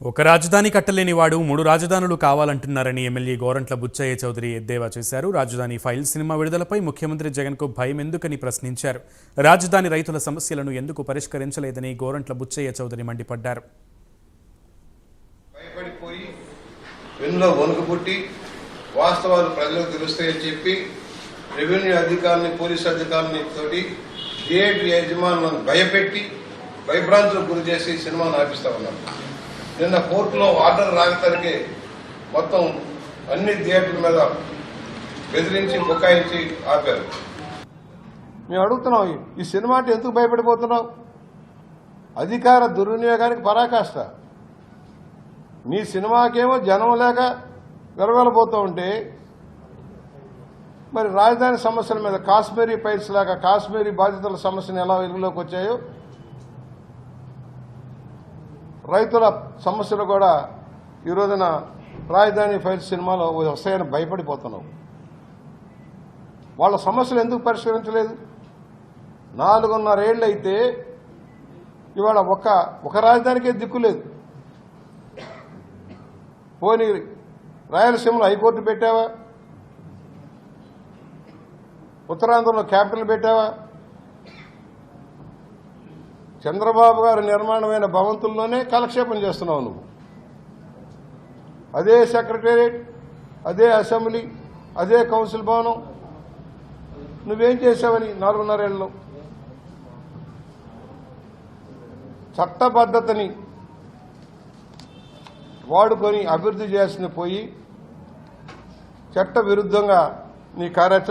ఒక రాజధాని కట్టలేని వాడు మూడు రాజధానులు కావాలంటున్నారని ఎమ్మెల్యే గోరంట్ల బుచ్చయ్య చౌదరి ఎద్దేవా చేశారు. రాజధాని ఫైల్ సినిమా విడుదలపై ముఖ్యమంత్రి జగన్కు భయం ఎందుకని ప్రశ్నించారు. రాజధాని రైతుల సమస్యలను ఎందుకు పరిష్కరించలేదని గోరంట్ల బుచ్చయ్య చౌదరి మండిపడ్డారు. భయపడిపోయి వెన్నులో వణుకు పుట్టి వాస్తవాలు ప్రజలకు తెలుస్తాయని చెప్పి రెవెన్యూ అధికారులని పోలీసు అధికారులని తోటి థియేటర్ యజమానులను భయపెట్టి భయభ్రాంతులకు గురి చేసి సినిమాను ఆపిస్తా ఉన్నారు. నిన్న కోర్టులో ఆర్డర్ రాగతరికే మొత్తం అన్ని థియేటర్ల మీద బెదిరించి బుకాయించి ఆపారు. మేము అడుగుతున్నాం ఈ- సినిమా అంటే ఎందుకు భయపడిపోతున్నావు అధికార దుర్వినియోగానికి పరాకాష్ట. నీ సినిమాకేమో జనం లేక వెరవెలబోతూ ఉంటే మరి రాజధాని సమస్యల మీద కాశ్మీరీ పైల్స్ లాగా కాశ్మీరీ బాధితుల సమస్యను ఎలా వెలుగులోకి వచ్చాయో రైతుల సమస్యలు కూడా ఈ రోజున రాజధాని ఫైల్స్ సినిమాలో వస్తాయని భయపడిపోతున్నావు వాళ్ళ సమస్యలు ఎందుకు పరిష్కరించలేదు? నాలుగున్నరేళ్ళు అయితే ఇవాళ ఒక ఒక రాజధానికే దిక్కు లేదు. పోనీ రాయలసీమలో హైకోర్టు పెట్టావా? ఉత్తరాంధ్రలో క్యాపిటల్ పెట్టావా? చంద్రబాబు గారు నిర్మాణమైన భవంతుల్లోనే కాలక్షేపం చేస్తున్నావు నువ్వు. అదే సెక్రటేరియట్ అదే అసెంబ్లీ అదే కౌన్సిల్ భవనం. నువ్వేం చేసావని నాలుగున్నరేళ్ళలో చట్టబద్ధతని వాడుకొని అభివృద్ధి చేసిన పోయి చట్ట విరుద్ధంగా నీ కార్యాచరణ